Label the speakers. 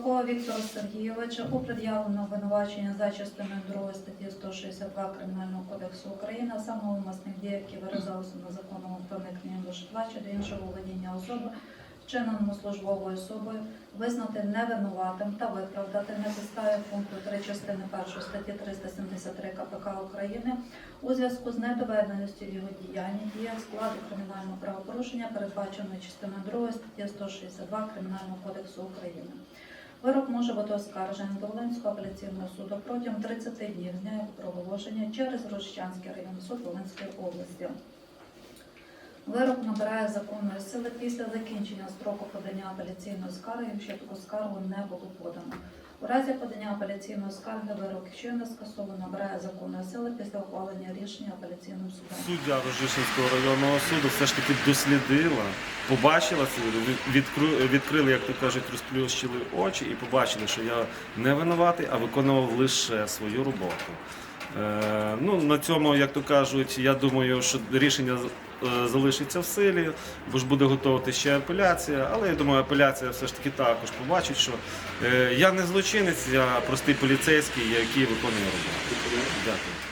Speaker 1: Віктора Сергійовича у пред'явленому обвинувачення за частиною 2 статті 162 Кримінального кодексу України, а саме дій, які виражалися на законному проникненні до житла чи до іншого володіння особи, вчиненому службовою особою, визнати невинуватим та виправдати на підставі пункту 3 частини 1 статті 373 КПК України у зв'язку з недоведеністю його діяння, діях складу кримінального правопорушення, передбаченої частиною 2 статті 162 Кримінального кодексу України. Вирок може бути оскаржений до Волинського апеляційного суду протягом 30 днів з дня його проголошення через Рощанський районний суд Волинської області. Вирок набирає законної сили після закінчення строку подання апеляційної скарги, якщо таку скаргу не було подано. У разі подання апеляційної скарги вирок, якщо не скасовано, набирає законної сили після ухвалення рішення апеляційним судом.
Speaker 2: Суддя Рожишинського районного суду все ж таки дослідила, побачила це, від- відкрили, як то кажуть, розплющили очі і побачили, що я не винуватий, а виконував лише свою роботу. Е, ну, на цьому, як то кажуть, я думаю, що рішення е, залишиться в силі, бо ж буде готувати ще апеляція. Але я думаю, апеляція все ж таки також побачить, що е, я не злочинець, я простий поліцейський, який виконує роботу. Дякую.